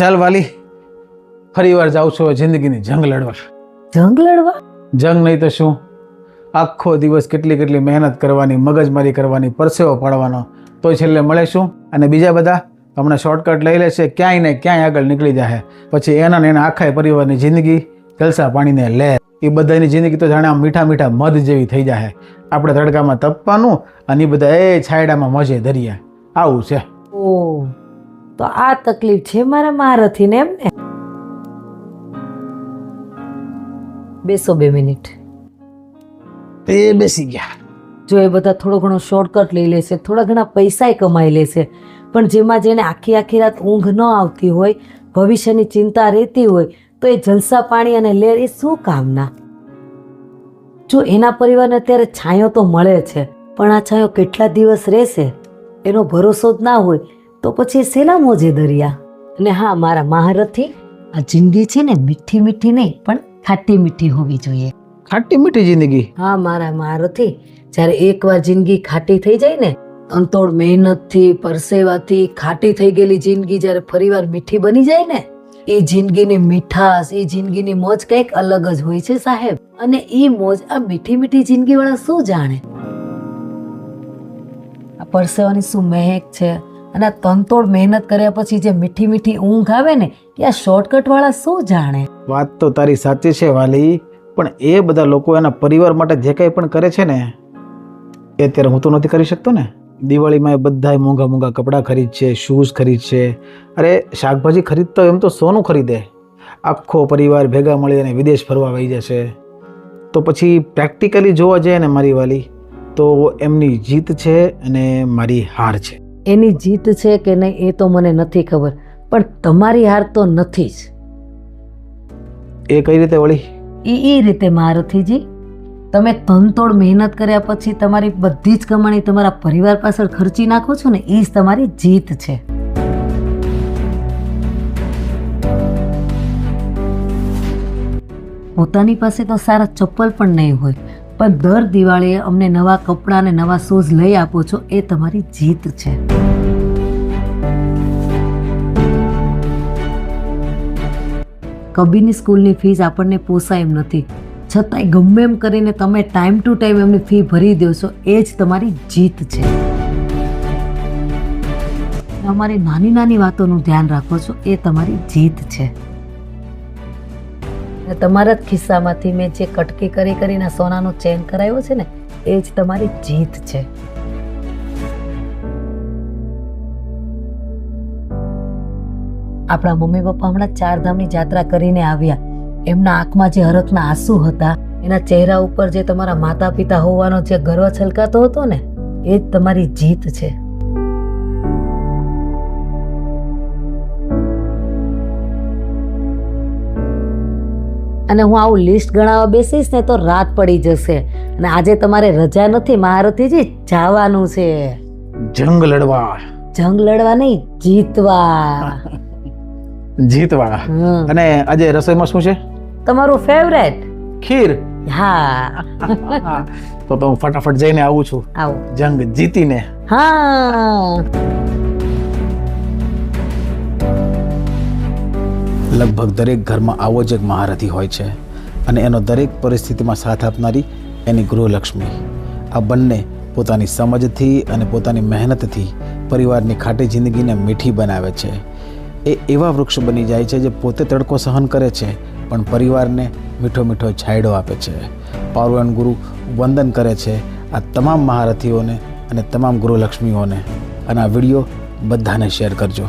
ચાલ વાલી ફરી વાર જાઉં છું જિંદગીની જંગ લડવા. જંગ લડવા? જંગ નહીં તો શું? આખો દિવસ કેટલી કેટલી મહેનત કરવાની મગજમારી કરવાની પરસેવો પાડવાનો. તોય છેલ્લે મળે શું? અને બીજા બધા તમને શોર્ટકટ લઈ લેશે ક્યાંય ને ક્યાંય આગળ નીકળી જાય પછી એના ને એના આખા પરિવારની જિંદગી જલસા પાણીને લે. એ બધાની જિંદગી તો જાણે આમ મીઠા મીઠા મધ જેવી થઈ જાય આપણે તડકામાં તપવાનું અને એ બધા એ છાયડામાં મજે દરિયા. આવું છે. ઓ તો આ તકલીફ છે મારા મહારથીને એમ ને? બેસો બે મિનિટ. એ બેસી ગયા. જો એ બધા થોડો ઘણો શોર્ટકટ લઈ લેશે થોડા ઘણા પૈસાય કમાઈ લેશે પણ જેમાં જેને આખી આખી રાત ઊંઘ ન આવતી હોય ભવિષ્યની ચિંતા રહેતી હોય તો એ જલસા પાણી અને લેર એ શું કામના? જો એના પરિવારને અત્યારે છાંયો તો મળે છે પણ આ છાંયો કેટલા દિવસ રહેશે? એનો ભરોસો જ ના હોય તો પછી શેલા મોજે દરિયા. અને હા મારા મહારથી આ જિંદગી છે ને મીઠી મીઠી નહીં પણ ખાટી મીઠી હોવી જોઈએ. ખાટી મીઠી જિંદગી? હા મારા મહારથી જ્યારે એકવાર જિંદગી ખાટી થઈ જાય ને અંતોડ મહેનતથી પરસેવાથી ખાટી થઈ ગયેલી જિંદગી જ્યારે ફરીવાર મીઠી બની જાય ને એ જિંદગીની મીઠાશ એ જિંદગીની મોજ કંઈક અલગ જ હોય છે સાહેબ. અને એ મોજ આ મીઠી મીઠી જિંદગી વાળા શું જાણે? આ પરસેવાની શું મહેક છે? અને તનતોડ મહેનત કર્યા પછી જે મીઠી મીઠી ઊંઘ આવે ને, એ આ શોર્ટકટ વાળા શું જાણે? વાત તો તારી સાચી છે વાલી, પણ એ બધા લોકો એના પરિવાર માટે જે કંઈ પણ કરે છે ને, એ અત્યારે હું તો નથી કરી શકતો ને. દિવાળીમાં એ બધા મોંઘા મોંઘા કપડાં ખરીદશે શૂઝ ખરીદશે. અરે, શાકભાજી ખરીદતો એમ તો સોનું ખરીદે. આખો પરિવાર ભેગા મળી અને વિદેશ ફરવા વહી જશે. તો પછી પ્રેક્ટિકલી જોવા જઈએ ને મારી વાલી, તો એમની જીત છે અને મારી હાર છે. એની જીત છે કે નહીં એ તો મને નથી ખબર પણ તમારી હાર તો નથી જ. એ કઈ રીતે વળી? એ એ રીતે મારથીજી તમે તનતોડ મહેનત કર્યા પછી તમારી બધી જ કમાણી તમારા પરિવાર પાછળ ખર્ચી નાખો છો ને એ જ તમારી જીત છે. પોતાની પાસે તો સારા ચપ્પલ પણ નહીં હોય પણ દર દિવાળીએ અમને નવા કપડાં અને નવા શૂઝ લઈ આપો છો, એ તમારી જીત છે. કબીરની સ્કૂલની ફીસ આપણને પોસાય એમ નથી. છતાંય ગમે એમ કરીને તમે ટાઈમ ટુ ટાઈમ એમની ફી ભરી દો છો, એ જ તમારી જીત છે. અમારી નાની નાની વાતોનું ધ્યાન રાખો છો, એ તમારી જીત છે. અને તમારા જ ખિસ્સામાંથી મેં જે કટકી કરી કરીને સોનાનો ચેન કરાવ્યો છે ને, એ જ તમારી જીત છે. આપણા મમ્મી પપ્પા હમણાં ચાર ધામની જાત્રા કરીને આવ્યા. એમના આંખમાં જે હરખના આંસુ હતા, એના ચહેરા ઉપર જે તમારા માતા પિતા હોવાનો જે ગર્વ છલકાતો હતો ને, એ જ તમારી જીત છે. અને હું આવું લિસ્ટ ગણાવવા બેસીશ ને તો રાત પડી જશે. અને આજે તમારે રજા નથી મહારથીજી જવાનું છે. જંગ લડવા. જંગ લડવા નહીં જીતવા. જીતવા. અને આજે રસોઈમાં શું છે? તમારું ફેવરેટ ખીર. હા. તો તો હું ફટાફટ જઈને આવું છું. આવો. જંગ જીતીને. હા. લગભગ દરેક ઘરમાં આવો જ એક મહારથી હોય છે અને એનો દરેક પરિસ્થિતિમાં સાથ આપનારી એની ગૃહલક્ષ્મી. આ બંને પોતાની સમજથી અને પોતાની મહેનતથી પરિવારની ખાટી જિંદગીને મીઠી બનાવે છે. એ એવા વૃક્ષ બની જાય છે જે પોતે તડકો સહન કરે છે, પણ પરિવારને મીઠો મીઠો છાંયડો આપે છે. પાર્વણ ગુરુ વંદન કરે છે આ તમામ મહારથીઓને અને તમામ ગૃહલક્ષ્મીઓને. અને આ વીડિયો બધાને શેર કરજો.